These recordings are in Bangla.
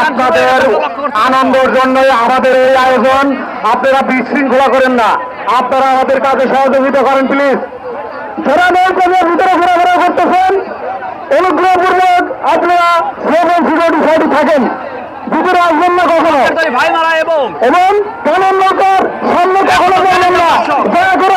আপনাদের আনন্দের জন্যই আমাদের এই আয়োজন আপনারা বিশৃঙ্খলা করেন না আপনারা আমাদের কাজে সহযোগিতা করেন প্লিজ যারা নৌকাদের ভিতরে ঘোরাফেরা করতেছেন অনুগ্রহপূর্বক আপনারা সেভেন সিকিউরিটি সাইডে থাকেন ভিতরে আসবেন না কখনো এবং এবং কানের নৌকার সামনে কখনো করবেন না দয়া করে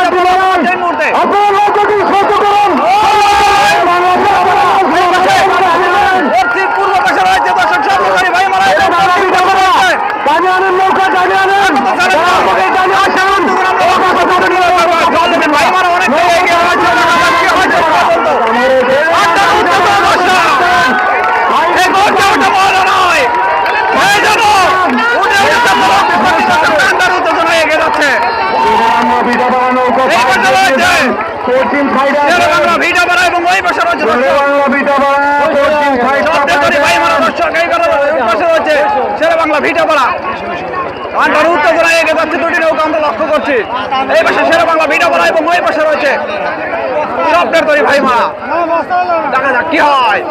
আপনারা নৌকাটি সহ্য করুন পূর্ব পাশে রয়েছে দর্শক সহকারী ভাই মারা এবং কানিয়ানের নৌকা কানিয়ানের ভাই মারা অনেকটাই এগিয়ে রয়েছে কি হয়েছে পর্যন্ত আটটা উত্তেজনা দর্শক এই গোলটা ওটা বড় নয় এই জন্য উঠে উঠে বড় ঠান্ডার উত্তেজনা এগিয়ে যাচ্ছে এই পাশে রয়েছে বাংলা ভিডিও বাড়া এবং ওই পাশে রয়েছে ভাই মারা দর্শক এই পাশে রয়েছে শেরে বাংলা ভিডিও বাড়া ঠান্ডার উত্তেজনা এগিয়ে যাচ্ছে দুটি নৌকা আমরা লক্ষ্য করছি। এই পাশে শেরে বাংলা ভিডিও বাড়া এবং ওই পাশে রয়েছে স্বপ্নের তৈরি ভাই মারা। দেখা যাক কি হয়।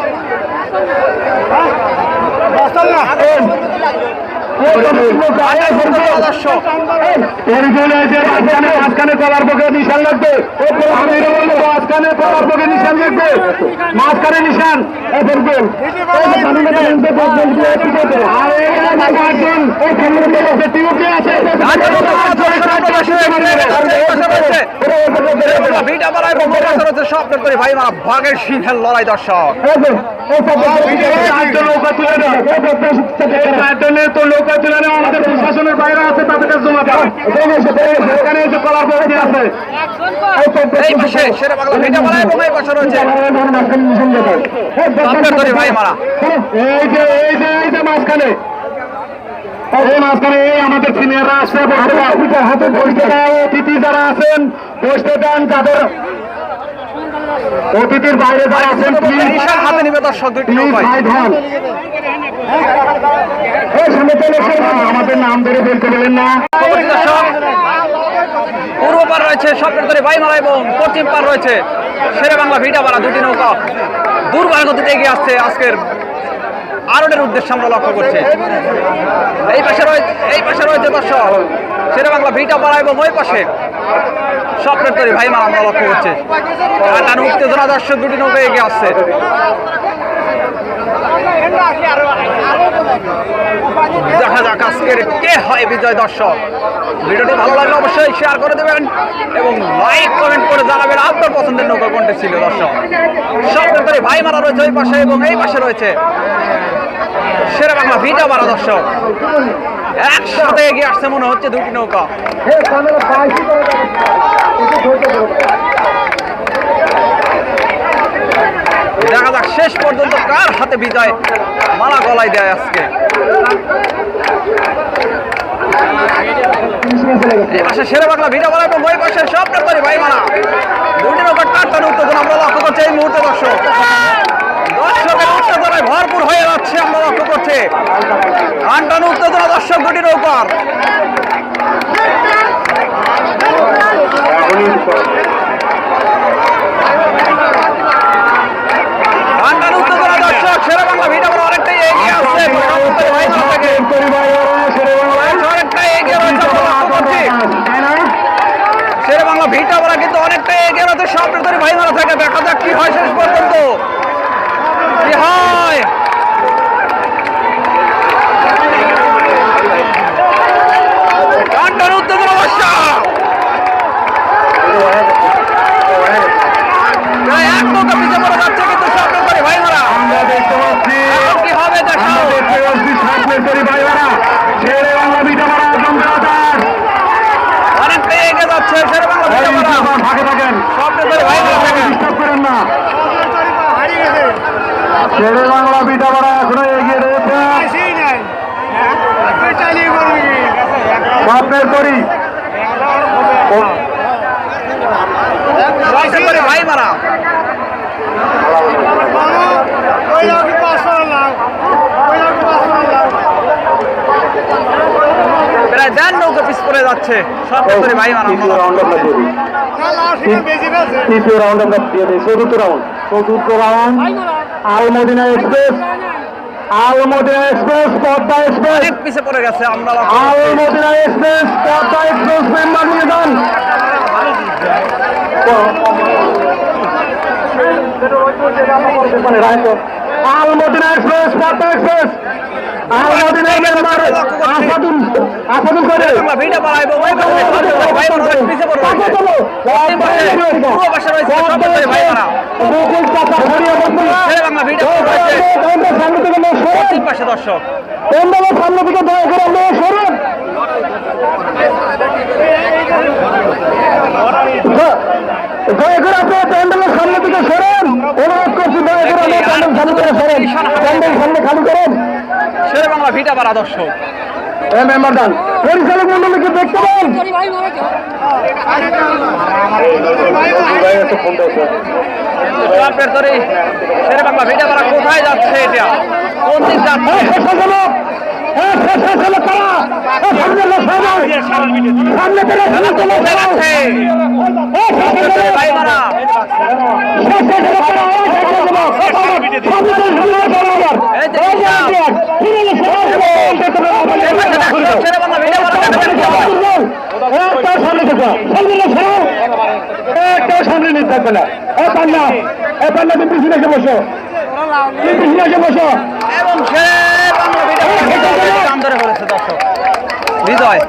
মাঝখানে কলার পক্ষে নিশান লাগবে আমি মাঝখানে কলার পক্ষে নিশান লাগবে মাঝখানে নিশান ভাগের সিংহের লড়াই দর্শক তো নৌকা তুলে আমাদের প্রশাসনের বাইরে আছে তাদের কাছে জমা দাও এখানে এসে কলার পক্ষে আছে। এই পাশে শেরে বাংলা ভিডিও বাড়া এবং এই পাশে রয়েছে ভাই মারা এই যে এই যে এই যে মাঝখানে। এই মাঝখানে এই আমাদের সিনিয়ররা আসছে হাতে বসতে অতিথি যারা আছেন বসতে দেন যাদের অতিথির বাইরে যারা আছেন হাতে নিবে দর্শক দুটি আমাদের নাম ধরে বলতে বলেন না। পূর্ব পার রয়েছে স্বপ্নের তৈরি বাইমালা এবং পশ্চিম পার রয়েছে শেরে বাংলা ভিটাপাড়া দুটি নৌকা। দুর্বার গতিতে এগিয়ে আসছে আজকের আরনের উদ্দেশ্যে আমরা লক্ষ্য করছি। এই পাশে রয়েছে এই পাশে রয়েছে দর্শক, শেরে বাংলা ভিটাপাড়া এবং ওই পাশে স্বপ্নের তৈরি ভাইমালা আমরা লক্ষ্য করছি। টান উত্তেজনা দর্শক, দুটি নৌকা এগিয়ে আসছে। আজকের কে হয় বিজয় দর্শক? ভিডিওটি ভালো লাগলে অবশ্যই শেয়ার করে দেবেন এবং লাইক কমেন্ট করে জানাবেন আপনার পছন্দের নৌকা কোনটি ছিল দর্শক? স্বপ্নের তৈরি ভাই মারা রয়েছে ওই পাশে এবং এই পাশে রয়েছে সেরা বাংলা ভিটা মারা দর্শক। একসাথে এগিয়ে আসছে মনে হচ্ছে দুটি নৌকা। দেখা যাক শেষ পর্যন্ত কার হাতে বিজয় মালা গলায় দেয় আজকে। পাশে এবং ওই পাশে সব ব্যাপারে ভাই মানা। দুটি টাট্টান উত্তেজনা আমরা লক্ষ্য করছি এই মুহূর্তে দর্শক। দর্শকের ভরপুর হয়ে যাচ্ছে, আমরা লক্ষ্য করছি। টানটান উত্তেজনা দর্শক দুটি নৌকার টানটান উত্তেজনা দর্শক শেরে বাংলা ভিডিও বলা অনেকটাই এগিয়ে আসছে ভাই মানা থেকে অনেকটাই এগিয়ে রয়েছে আমরা লক্ষ্য করছি শেরে বাংলা ভিটা বলা কিন্তু অনেকটাই এগিয়ে রয়েছে স্বপ্নের তৈরি ভাই মারা থাকে দেখা যাক কি হয় শেষ পর্যন্ত কি হয় টানটান উত্তেজনা দর্শক প্রায় এক নৌকা পিছিয়ে পড়ে যাচ্ছে কিন্তু স্বপ্নের তৈরি ভাই মারা আমরা দেখতে পাচ্ছি এখন কি হবে দেখাও আমরা দেখতে পাচ্ছি স্বপ্নের তৈরি ভাইয়েরা ছেড়ে বাংলা বিটা মারা একদম দাদার অনেকটাই এগিয়ে যাচ্ছে শেরে বাংলা ভিটা বলা ফাঁকে থাকেন স্বপ্নের তৈরি ভাই মারা থাকে ডিস্টার্ব করেন না ছেড়ে বাংলা বিটা মারা এখনও এগিয়ে রয়েছে। স্বপ্নের তৈরি ভাই মারা প্রায় দেন নৌকা পিস করে যাচ্ছে। সরকারি ভাই মারা তৃতীয় রাউন্ড আমরা দিয়ে দিই চতুর্থ রাউন্ড চতুর্থ round Almadina express Almadina express Padma express পিছে পড়ে গেছে আমরা। Almadina express Padma express member নিয়ে যান Almadina express Padma express Almadina member Asadul Asadul করে। আমরা দর্শক। সামনে থেকে দয়া করে আমরা সরুন দয়া করে আপনার প্যান্ডেলের সামনে থেকে সরেন অনুরোধ করছি দয়া করে আপনার প্যান্ডেল সামনে থেকে সরেন প্যান্ডেল সামনে খালি করেন। শেরে বাংলা ভিডিও বাড়া দর্শক। এ মেম্বার দান। পরিচালক মন্ডলীকে দেখতে পান। কোথায় যাচ্ছে এটা কোন দিক যাচ্ছে সামনে থেকে কোথায় যাচ্ছে সরকারি ভাই মারা এই যে শেরে বাংলা ভিডিও বাড়া সামনে নিতে থাকবে না। এ পান্না এ পান্না তুমি পিছনে এসে বসো। তুমি পিছনে এসে বসো। এবং হৃদয়।